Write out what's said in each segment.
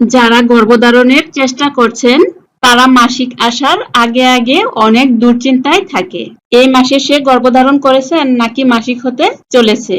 যারা গর্ভধারণের চেষ্টা করছেন, তারা মাসিক আসার আগে আগে অনেক দুশ্চিন্তায় থাকে। এই মাসে সে গর্ভধারণ করেছেন নাকি মাসিক হতে চলেছে?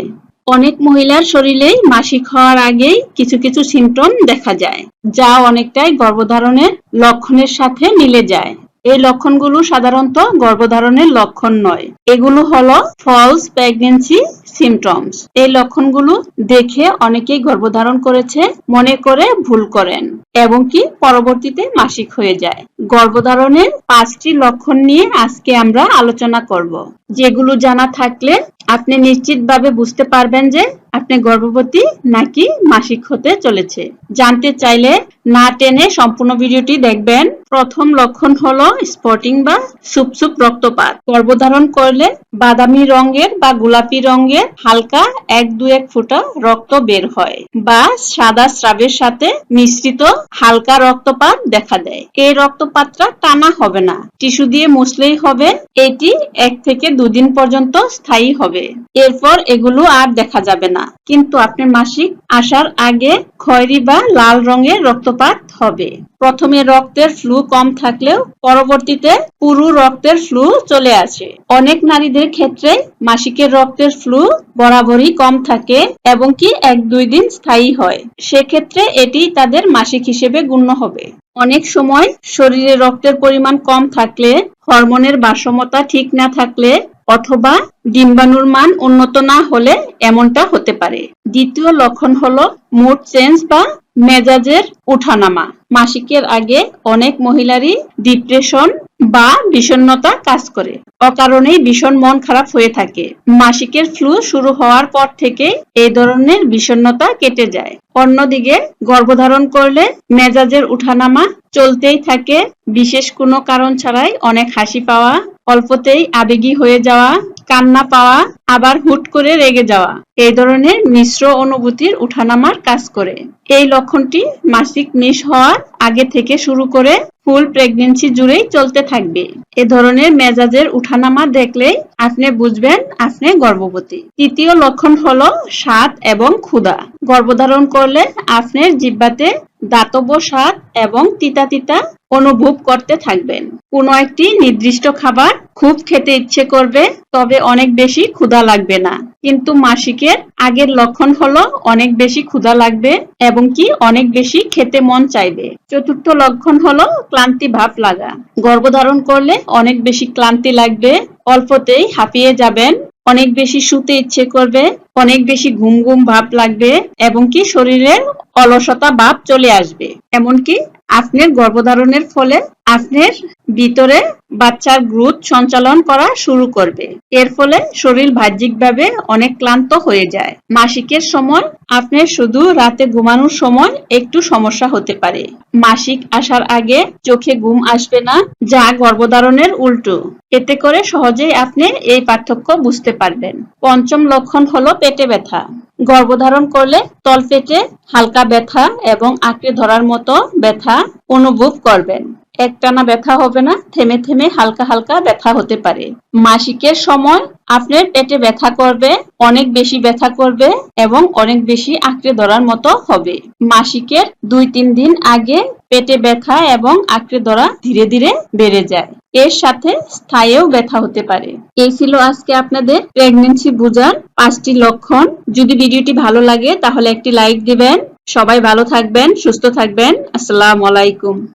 অনেক মহিলার শরীরেই মাসিক হওয়ার আগেই কিছু কিছু সিমটম দেখা যায়, যা অনেকটাই গর্ভধারণের লক্ষণের সাথে মিলে যায়। এই লক্ষণগুলো সাধারণত গর্ভধারণের লক্ষণ নয়। এগুলো হলো ফলস প্রেগনেন্সি সিমটমস এই লক্ষণগুলো দেখে অনেকেই গর্ভধারণ করেছে, মনে করে ভুল করেন এবং কি পরবর্তীতে মাসিক হয়ে যায়। গর্ভধারণের পাঁচটি লক্ষণ নিয়ে আজকে আমরা আলোচনা করব। যেগুলো জানা থাকলে আপনি নিশ্চিতভাবে বুঝতে পারবেন যে আপনি গর্ভবতী নাকি মাসিক হতে চলেছে? জানতে চাইলে না টেনে সম্পূর্ণ ভিডিওটি দেখবেন। প্রথম লক্ষণ হলো স্পটিং বা সুপসুপ রক্তপাত। গর্ভধারণ করলে বাদামি রঙের বা গোলাপি রঙের হালকা এক দু এক ফোঁটা রক্ত বের হয় বা সাদা স্রাবের সাথে মিশ্রিত হালকা রক্তপাত দেখা দেয়। এই রক্তপাতটা টানা হবে না। টিস্যু দিয়ে মুছলেই হবে। এটি এক থেকে দুদিন পর্যন্ত স্থায়ী হবে। এরপর এগুলো আর দেখা যাবে না। কিন্তু আপনার মাসিক আসার আগে খয়েরি বা লাল রঙের রক্তপাত হবে। প্রথমে রক্তের ফ্লু কম থাকলেও পরবর্তীতে পুরো রক্তের ফ্লু চলে আসে। অনেক নারীদের ক্ষেত্রে মাসিকের রক্তের ফ্লু বরাবরই কম থাকে এবং কি এক দুই দিন স্থায়ী হয়। সেক্ষেত্রে এটি তাদের মাসিক হিসেবে গণ্য হবে। অনেক সময় শরীরে রক্তের পরিমাণ কম থাকলে হরমোনের ভারসাম্যতা ঠিক না থাকলে অথবা ডিম্বাণুর মান উন্নত না হলে এমনটা হতে পারে। দ্বিতীয় লক্ষণ হলো মুড চেঞ্জ বা মেজাজের উঠানামা। মাসিকের আগে অনেক মহিলারই ডিপ্রেশন বা বিষণ্ণতা কাজ করে। অকারণেই ভীষণ মন খারাপ হয়ে থাকে। মাসিকের ফ্লু শুরু হওয়ার পর থেকে এই ধরনের বিষণ্ণতা কেটে যায়। অন্যদিকে গর্ভধারণ করলে মেজাজের উঠানামা চলতেই থাকে। বিশেষ কোনো কারণ ছাড়াই অনেক হাসি পাওয়া অল্পতেই আবেগী হয়ে যাওয়া, কান্না পাওয়া, আবার হুট করে রেগে যাওয়া। এই ধরনের মিশ্র অনুভূতির উঠানামার কাজ করে। এই লক্ষণটি মাসিক মিস হওয়ার আগে থেকে শুরু করে ফুল প্রেগনেন্সি জুড়েই চলতে থাকবে। এ ধরনের মেজাজের উঠানামা দেখলেই আপনি বুঝবেন আপনি গর্ভবতী। তৃতীয় লক্ষণ হলো স্বাদ এবং ক্ষুধা। গর্ভধারণ করলে আপনার জিব্বাতে দাতব্য স্বাদ এবং তিতা তিতা অনুভব করতে থাকবেন। কোনো একটি নির্দিষ্ট খাবার খুব খেতে ইচ্ছে করবে, তবে অনেক বেশি ক্ষুধা লাগবে না। কিন্তু মাসিকের আগের লক্ষণ হলো অনেক বেশি ক্ষুধা লাগবে এবং কি অনেক বেশি খেতে মন চাইবে। চতুর্থ লক্ষণ হলো ক্লান্তি ভাব লাগা। গর্ভধারণ করলে অনেক বেশি ক্লান্তি লাগবে, অল্পতেই হাঁপিয়ে যাবেন অনেক বেশি শুতে ইচ্ছে করবে, অনেক বেশি ঘুম ঘুম ভাব লাগবে এবং কি শরীরের অলসতা ভাব চলে আসবে। এমনকি আপনার গর্ভধারণের ফলে আপনার ভিতরে বাচ্চার গ্রোথ সঞ্চালন করা শুরু করবে। এর ফলে শরীর বাহ্যিকভাবে অনেক ক্লান্ত হয়ে যায়। মাসিকের সময় আপনার শুধু রাতে ঘুমানোর সময় একটু সমস্যা হতে পারে। মাসিক আসার আগে চোখে ঘুম আসবে না, যা গর্ভধারণের উল্টো। এতে করে সহজেই আপনি এই পার্থক্য বুঝতে পারবেন। পঞ্চম লক্ষণ হলো পেটে ব্যথা। গর্ভধারণ করলে তলপেটে হালকা ব্যথা এবং আঁকড়ে ধরার মতো ব্যথা অনুভব করবেন। একটানা ব্যথা হবে না, থেমে থেমে হালকা হালকা ব্যথা হতে পারে। মাসিকের সময় আপনার পেটে ব্যথা করবে, অনেক বেশি ব্যথা করবে এবং অনেক বেশি আঁকড়ে ধরার মতো হবে। মাসিকের দুই তিন দিন আগে পেটে ব্যথা এবং আঁকড়ে ধরা ধীরে ধীরে বেড়ে যায়। এর সাথে স্থায়ীও ব্যথা হতে পারে। এই ছিল আজকে আপনাদের প্রেগনেন্সি বোঝার পাঁচটি লক্ষণ। যদি ভিডিওটি ভালো লাগে তাহলে একটি লাইক দিবেন। সবাই ভালো থাকবেন, সুস্থ থাকবেন। আসসালামু আলাইকুম।